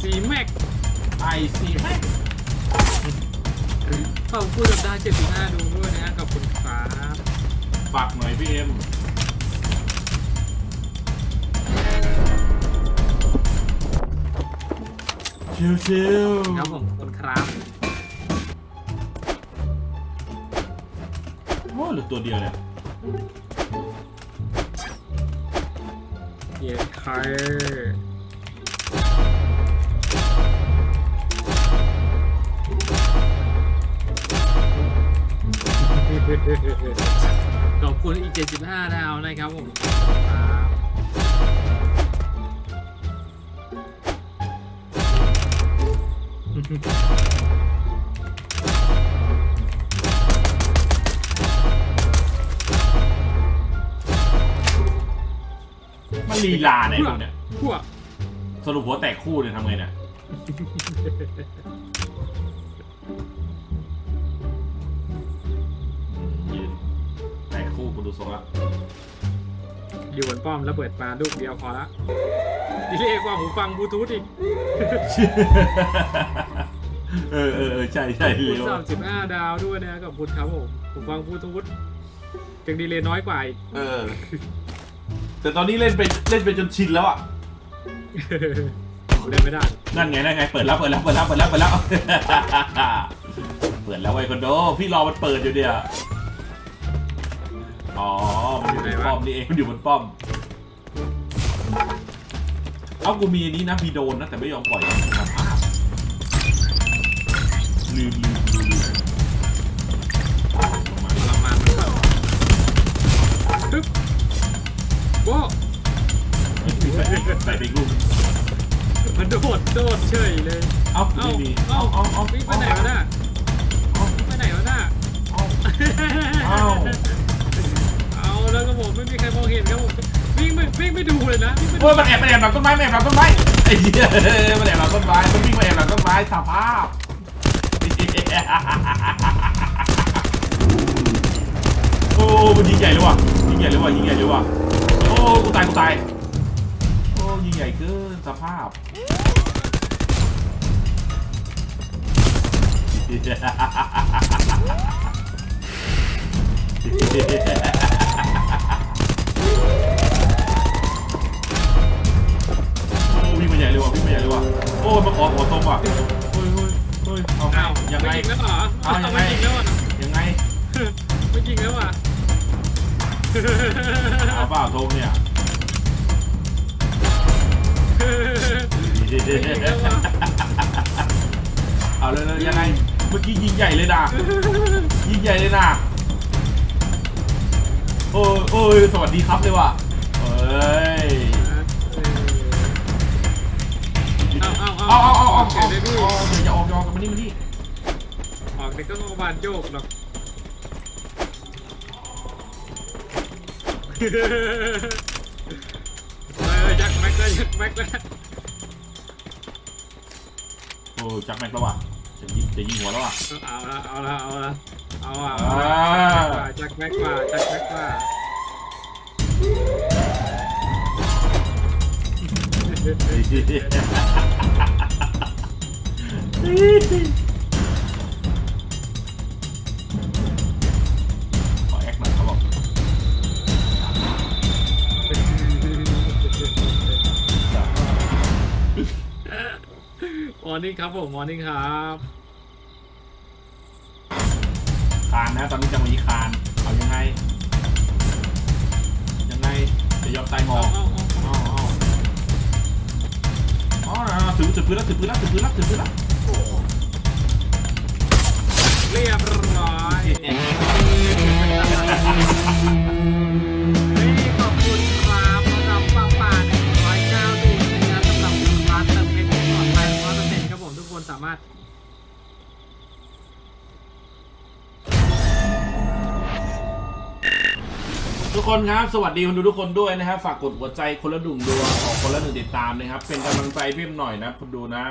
ซีแม็กไอซีแม็กขอบคุณสัปดาห์75ดูด้วยนะขอบคุณครับ ฝากหน่อยพี่เอ็ม ชิวชิวครับผมขอบคุณครับโอ้เหลือตัวเดียวเนี่ยเย้ใครขอบคุณอีก75ดาวนะครับผมครับ มันลีลาไหนพวกเนี่ย พวกสรุปหัวแตกคู่เนี่ยทำไงเนี่ย ยืนแตกคู่กูดูทรงละอยู่บนป้อมแล้วเปิดปลาลูกเดียวพอละดิเรียกว่าหูฟังบลูทูธอีก เออเออเออใช่ใช่คุณเร็วสามสิบห้าดาวด้วยนะกับคุณครับผมหูฟังบลูทูธจังดีเลยน้อยกว่าอีกเออ แต่ตอนนี้เล่นไปเล่นไปจนชินแล้วอะเล่นไม่ได้นั่นไงนั่นไงเปิดแล้วเปิดแล้วเปิดแล้วเปิดแล้วเปิดแล้วเปิดแล้วไอ้คอนโดพี่รอมันเปิดอยู่เดียวอ๋อมันอยู่บนป้อมนี่เองมันอยู่บนป้อมเอากูมีอันนี้นะมีโดนนะแต่ไม่ยอมปล่อยสภาพ ลืมลืมลืมลืมลมาประมาณมันแบบตึ๊บโว้ใส่ไปอีกลูกมันโดดโดดเฉยเลยเอาเอาเอาเอาเอาวิ่งไปไหนวะน่ะเอาวิ่งไปไหนวะน่ะเอาเอาแล้วก็ผมไม่มีใครมองเห็นครับผมวิ่งไม่วิ่งไม่ดูเลยนะโอ้ยมันแอบมันแอบหลังต้นไม้มันแอบหลังต้นไม้ไอ้เหี้ยมันแอบหลังต้นไม้มันวิ่งมาแอบหลังต้นไม้สภาพ โอ้มันยิงใหญ่เลยว่ะยิงใหญ่เลยว่ะยิงใหญ่เลยว่ะโอ้กูตายกูตายโอ้ยิงใหญ่เกินสภาพโอ้วิ่งมาใหญ่เลยว่ะวิ่งมาใหญ่เลยว่ะโอ้ยมาขอหัวตรงว่ะ เฮ้ยเอาไงอ้าวยังไง ไม่ยิงแล้วเหรออ้าวยังไง ไม่ยิงแล้วอะยังไงไม่ยิงแล้วอะเอาเปล่าธงเนี่ยเอาเลยเลยยังไง เมื่อกี้ยิงใหญ่เลยนะยิงใหญ่เลยนะโอ้ยโอ้ยสวัสดีครับเลยว่ะเอ้ย เอาเอาเอาเอาเอาเอาเดี๋ยวได้พี่เอาเดี๋ยวจะออกจะอกมานี่มานี่ออกเด็กก็ต้องบานโยกหรอกเออยักแม็กเลยยักแม็กเลยโอ้จับแม็กแล้วว่ะจะยิงจะยิงหัวแล้วว่ะเอาละเอาละเอาละเอาอะอ่าจักแม็กว่าจักแม็กกว่า ขอแอคหน่อยเขาบอกมอร์นิ่งครับผมมอร์นิ่งครับคานนะตอนนี้จังหวะนี้คานเอายังไง ยังไงจะยอมตายหมอเอากเอาเอาอ๋ออ๋ออ๋อถือถือปืนแล้วถือปืนแล้วถือปืนแล้วถือปืนแล้ว ทุกคนครับสวัสดีคนดูทุกคนด้วยนะครับฝากกดหัวใจคนละดุ่มดวงออกคนละหนึ่งติดตามนะครับเป็นกำลังใจเพิ่มหน่อยนะคุณดูนะ